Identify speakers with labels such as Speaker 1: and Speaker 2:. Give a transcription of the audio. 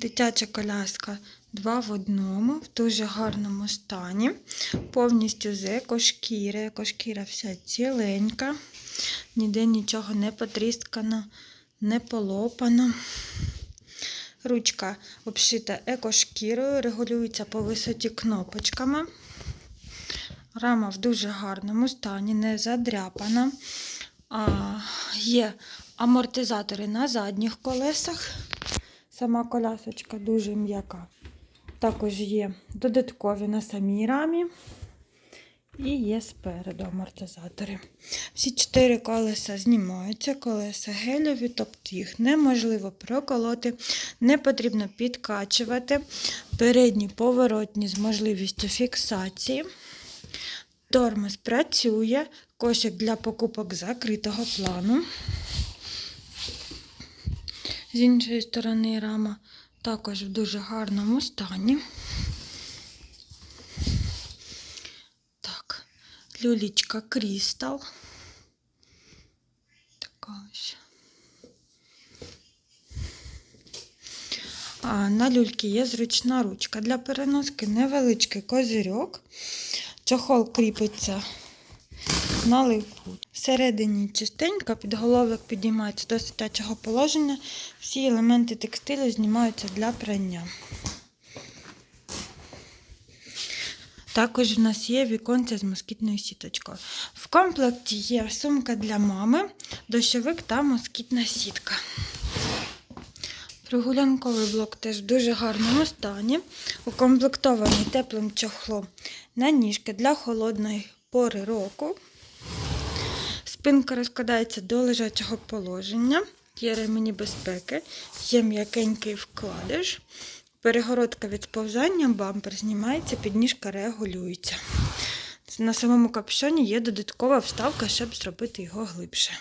Speaker 1: Дитяча коляска 2 в одному, в дуже гарному стані. Повністю з екошкіри. Екошкіра вся ціленька. Ніде нічого не потріскано, не полопано. Ручка обшита екошкірою, регулюється по висоті кнопочками. Рама в дуже гарному стані, не задряпана. А, є амортизатори на задніх колесах. Сама колясочка дуже м'яка. Також є додаткові на самій рамі. І є спереду амортизатори. Всі чотири колеса знімаються, колеса гелеві, тобто їх неможливо проколоти, не потрібно підкачувати. Передні поворотні з можливістю фіксації. Тормоз працює, кошик для покупок закритого плану. З іншої сторони рама також в дуже гарному стані. Так, люлічка Крістал. Така ось. А на люльки є зручна ручка для переноски, невеличкий козирьок. Чохол кріпиться на липу. Всередині чистенько, підголовок підіймається до сидячого положення. Всі елементи текстилю знімаються для прання. Також в нас є віконце з москітною сіточкою. В комплекті є сумка для мами, дощовик та москітна сітка. Прогулянковий блок теж в дуже гарному стані. Укомплектований теплим чохлом на ніжки для холодної пори року. Спинка розкладається до лежачого положення. Є ремені безпеки, є м'якенький вкладиш. Перегородка від сповзання, бампер знімається, підніжка регулюється. На самому капюшоні є додаткова вставка, щоб зробити його глибше.